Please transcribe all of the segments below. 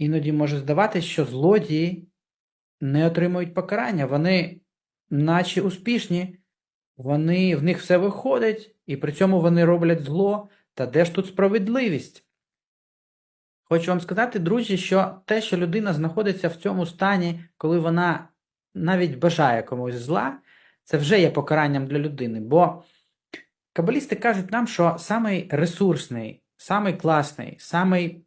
іноді може здаватись, що злодії не отримують покарання. Вони наче успішні, вони, в них все виходить, і при цьому вони роблять зло. Та де ж тут справедливість? Хочу вам сказати, друзі, що те, що людина знаходиться в цьому стані, коли вона навіть бажає комусь зла, це вже є покаранням для людини. Бо кабалісти кажуть нам, що самий ресурсний, самий класний, самий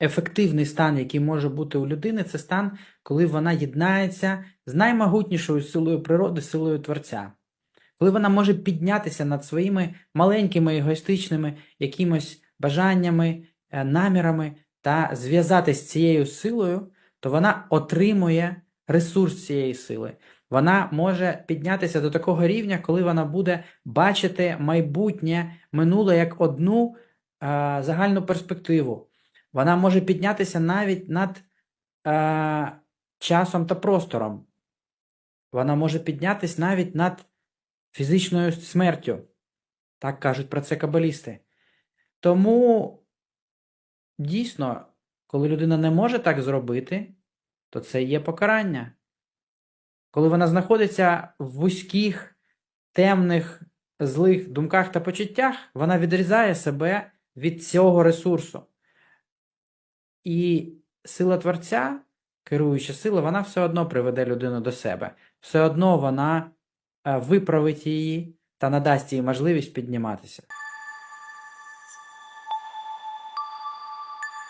ефективний стан, який може бути у людини, це стан, коли вона єднається з наймогутнішою силою природи, силою Творця. Коли вона може піднятися над своїми маленькими егоїстичними якимось бажаннями, е, намірами та зв'язатись з цією силою, то вона отримує ресурс цієї сили. Вона може піднятися до такого рівня, коли вона буде бачити майбутнє минуле як одну е, загальну перспективу. Вона може піднятися навіть над е, часом та простором. Вона може піднятися навіть над фізичною смертю. Так кажуть про це кабалісти. Тому дійсно, коли людина не може так зробити, то це є покарання. Коли вона знаходиться в вузьких, темних, злих думках та почуттях, вона відрізає себе від цього ресурсу. І сила Творця, керуюча сила, вона все одно приведе людину до себе. Все одно вона е, виправить її та надасть їй можливість підніматися.